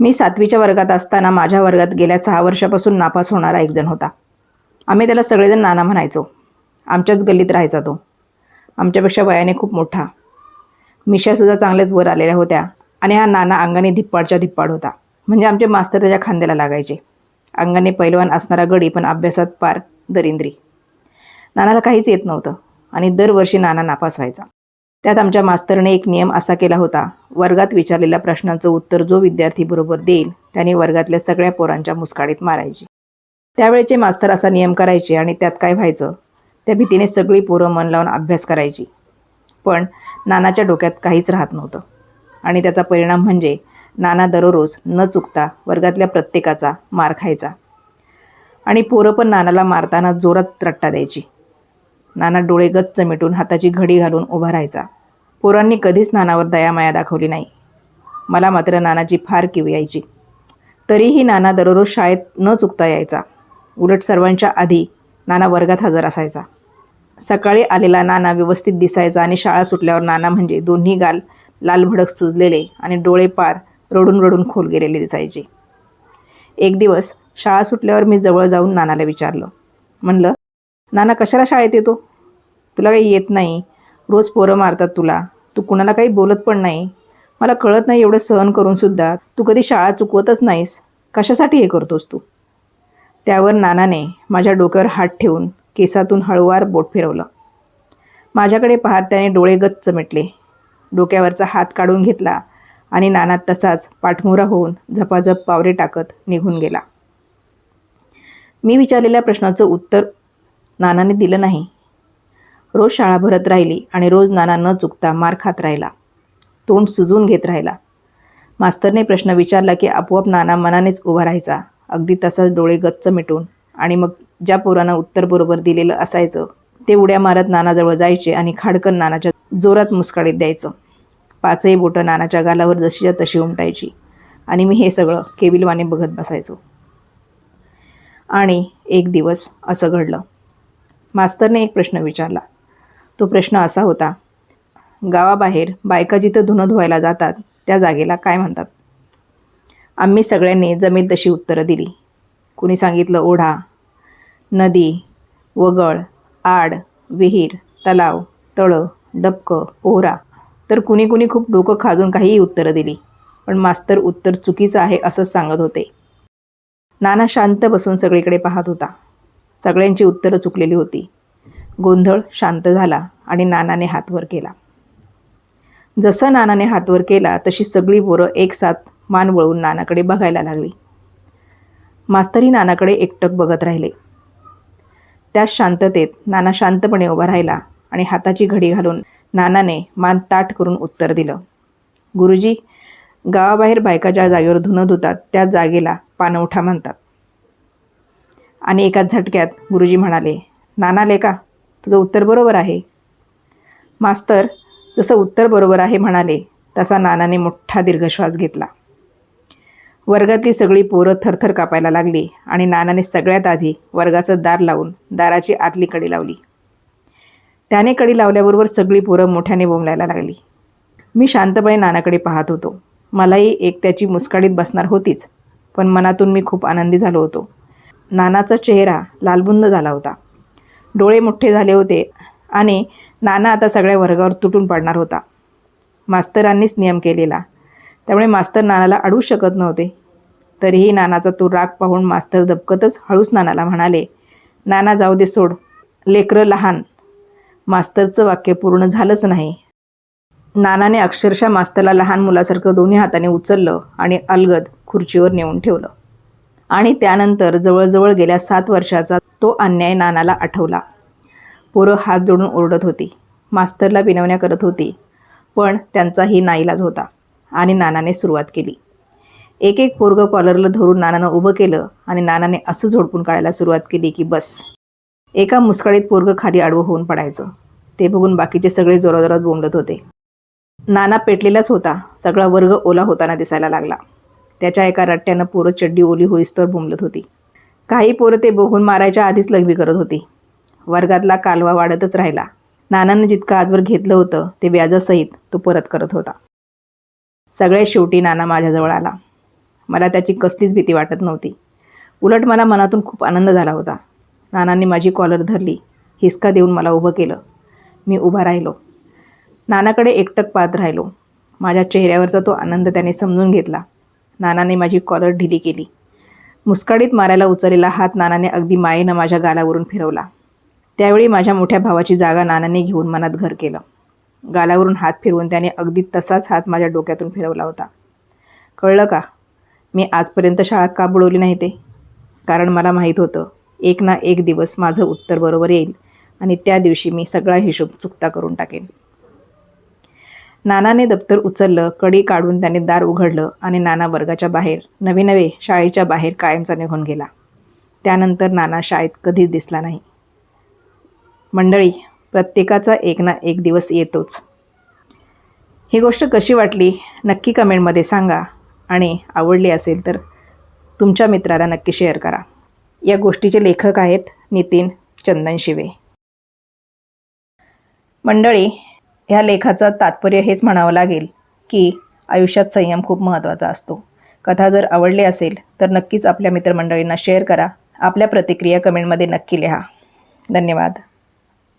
मी सातवीच्या वर्गात असताना माझ्या वर्गात गेल्या सहा वर्षापासून नापास होणारा एक जण होता. आम्ही त्याला सगळेजण नाना म्हणायचो. आमच्याच गल्लीत राहायचा तो. आमच्यापेक्षा वयाने खूप मोठा. मिशासुद्धा चांगल्याच वर आलेल्या होत्या आणि हा नाना अंगाने धिप्पाडच्या धिप्पाड होता. म्हणजे आमचे मास्तर त्याच्या खांद्याला लागायचे. अंगाने पैलवान असणारा गडी पण अभ्यासात पार दरिंद्री. नानाला काहीच येत नव्हतं आणि दरवर्षी नाना नापास व्हायचा. त्यात आमच्या मास्तरने एक नियम असा केला होता. वर्गात विचारलेल्या प्रश्नांचं उत्तर जो विद्यार्थी बरोबर देईल त्याने वर्गातल्या सगळ्या पोरांच्या मुस्काळीत मारायची. त्यावेळेचे मास्तर असा नियम करायचे आणि त्यात काय व्हायचं? त्या भीतीने सगळी पोरं मन लावून अभ्यास करायची. पण नानाच्या डोक्यात काहीच राहत नव्हतं. आणि त्याचा परिणाम म्हणजे नाना दररोज न चुकता वर्गातल्या प्रत्येकाचा मार खायचा. आणि पोरं पण नानाला मारताना जोरात रट्टा द्यायची. नाना डोळे गच्च मिटून हाताची घडी घालून उभा राहायचा. पोरांनी कधीच नानावर दयामाया दाखवली नाही. मला मात्र नानाची फार किव यायची. तरीही नाना दररोज शाळेत न चुकता यायचा. उलट सर्वांच्या आधी नाना वर्गात हजर असायचा. सकाळी आलेला नाना व्यवस्थित दिसायचा आणि शाळा सुटल्यावर नाना म्हणजे दोन्ही गाल लाल भडक सुजलेले आणि डोळे पार रडून रडून खोल गेलेले दिसायचे. एक दिवस शाळा सुटल्यावर मी जवळ जाऊन नानाला विचारलं. म्हणलं नाना कशाला शाळेत येतो? तुला काही येत नाही. रोज पोरं मारतात तुला. तू कुणाला काही बोलत पण नाही. मला कळत नाही एवढं सहन करूनसुद्धा तू कधी शाळा चुकवतच नाहीस. कशासाठी हे करतोस तू? त्यावर नानाने माझ्या डोक्यावर हात ठेवून केसातून हळूवार बोट फिरवलं. माझ्याकडे पाहत त्याने डोळे गच्च मिटले. डोक्यावरचा हात काढून घेतला आणि नाना तसाच पाठमोरा होऊन झपाझप पावरे टाकत निघून गेला. मी विचारलेल्या प्रश्नाचं उत्तर नानाने दिलं नाही. रोज शाळा भरत राहिली आणि रोज नाना न चुकता मार खात राहिला. तोंड सुजून घेत राहिला. मास्तरने प्रश्न विचारला की आपोआप नाना मनानेच उभा राहायचा. अगदी तसाच डोळे गच्च मिटून आणि मग ज्या पोरानं उत्तर बरोबर दिलेलं असायचं ते उड्या मारत नानाजवळ जायचे आणि खाडकन नानाच्या जोरात मुस्काळीत द्यायचं. पाचही बोटं नानाच्या गालावर जशीच्या तशी उमटायची. आणि मी हे सगळं केविलवाने बघत बसायचो. आणि एक दिवस असं घडलं. मास्तरने एक प्रश्न विचारला. तो प्रश्न असा होता गावाबाहेर बायका जिथं धुणं धुवायला जातात त्या जागेला काय म्हणतात? आम्ही सगळ्यांनी जमेल तशी उत्तरं दिली. कुणी सांगितलं ओढा नदी वगळ आड विहीर तलाव तळं डबकं पोहरा तर कुणी कुणी खूप डोकं खाजून काहीही उत्तरं दिली पण मास्तर उत्तर चुकीचं आहे असंच सांगत होते. नाना शांत बसून सगळीकडे पाहत होता. सगळ्यांची उत्तरं चुकलेली होती. गोंधळ शांत झाला आणि नानाने हात वर केला. जसं नानाने हात वर केला तशी सगळी पोरं एकसाथ मान वळून नानाकडे बघायला लागली. मास्तरी नानाकडे एकटक बघत राहिले. त्या शांततेत नाना शांतपणे उभा राहिला आणि हाताची घडी घालून नानाने मान ताठ करून उत्तर दिलं. गुरुजी गावाबाहेर बायका ज्या जागेवर धुणं धुतात त्या जागेला पानवठा म्हणतात. आणि एकाच झटक्यात गुरुजी म्हणाले नाना लेका तुझं उत्तर बरोबर आहे. मास्तर जसं उत्तर बरोबर आहे म्हणाले तसा नानाने मोठा दीर्घश्वास घेतला. वर्गातली सगळी पोरं थरथर कापायला लागली आणि नानाने सगळ्यात आधी वर्गाचं दार लावून दाराची आतली कडी लावली. त्याने कडी लावल्याबरोबर सगळी पोरं मोठ्याने बोंबलायला लागली. मी शांतपणे नानाकडे पाहत होतो. मलाही एक त्याची मुस्काडीत बसणार होतीच पण मनातून मी खूप आनंदी झालो होतो. नानाचा चेहरा लालबुंद झाला होता. डोळे मोठे झाले होते आणि नाना आता सगळ्या वर्गावर तुटून पडणार होता. मास्तरांनीच नियम केलेला. त्यामुळे मास्तर नानाला अडवू शकत नव्हते. तरीही नानाचा तो राग पाहून मास्तर दबकतच हळूच नानाला म्हणाले नाना जाऊ दे सोड. लेकरं लहान. मास्तरचं वाक्य पूर्ण झालंच नाही. नानाने अक्षरशः मास्तरला लहान मुलासारखं दोन्ही हाताने उचललं आणि अलगद खुर्चीवर नेऊन ठेवलं. आणि त्यानंतर जवळजवळ गेल्या सात वर्षाचा तो अन्याय नानाला आठवला. पोरं हात जोडून ओरडत होती. मास्तरला विनवण्या करत होती पण त्यांचाही नाईलाज होता आणि नानाने सुरुवात केली. एक एक पोरगं कॉलरला धरून नानानं उभं केलं आणि नानाने असं झोडपून काढायला सुरुवात केली की बस. एका मुसकाळीत पोरगं खाली आडवं होऊन पडायचं. ते बघून बाकीचे सगळे जोराजोरात बोंबलत होते. नाना पेटलेलाच होता. सगळा वर्ग ओला होताना दिसायला लागला. त्याच्या एका रट्ट्यानं पोरं चड्डी ओली होईस्तर भुमलत होती. काही पोरं ते बघून मारायच्या आधीच लघवी करत होती. वर्गातला कालवा वाढतच राहिला. नानानं जितकं आजवर घेतलं होतं ते व्याजासहित तो परत करत होता. सगळ्यात शेवटी नाना माझ्याजवळ आला. मला त्याची कसलीच भीती वाटत नव्हती. उलट मला मनातून खूप आनंद झाला होता. नानांनी माझी कॉलर धरली. हिसका देऊन मला उभं केलं. मी उभा राहिलो. नानाकडे एकटक पाहत राहिलो. माझ्या चेहऱ्यावरचा तो आनंद त्याने समजून घेतला. नानाने माझी कॉलर ढिली केली. मुस्काडीत मारायला उचललेला हात नानाने अगदी मायेनं माझ्या गालावरून फिरवला. त्यावेळी माझ्या मोठ्या भावाची जागा नानाने घेऊन मनात घर केलं. गालावरून हात फिरवून त्याने अगदी तसाच हात माझ्या डोक्यातून फिरवला होता. कळलं का? मी आजपर्यंत शाळा का बुडवली नाही ते? कारण मला माहीत होतं एक ना एक दिवस माझं उत्तर बरोबर येईल आणि त्या दिवशी मी सगळा हिशोब चुकता करून टाकेन. नानाने दप्तर उचललं कडी काढून त्याने दार उघडलं आणि नाना वर्गाच्या बाहेर नवे नवे शाळेच्या बाहेर कायमचा निघून गेला. त्यानंतर नाना शाळेत कधीच दिसला नाही. मंडळी प्रत्येकाचा एक ना एक दिवस येतोच. ही गोष्ट कशी वाटली नक्की कमेंटमध्ये सांगा. आणि आवडली असेल तर तुमच्या मित्राला नक्की शेअर करा. या गोष्टीचे लेखक आहेत नितीन चंदन शिवे. मंडळी ह्या लेखाचं तात्पर्य हेच म्हणावं लागेल की आयुष्यात संयम खूप महत्त्वाचा असतो. कथा जर आवडली असेल तर नक्कीच आपल्या मित्रमंडळींना शेअर करा. आपल्या प्रतिक्रिया कमेंटमध्ये नक्की लिहा. धन्यवाद.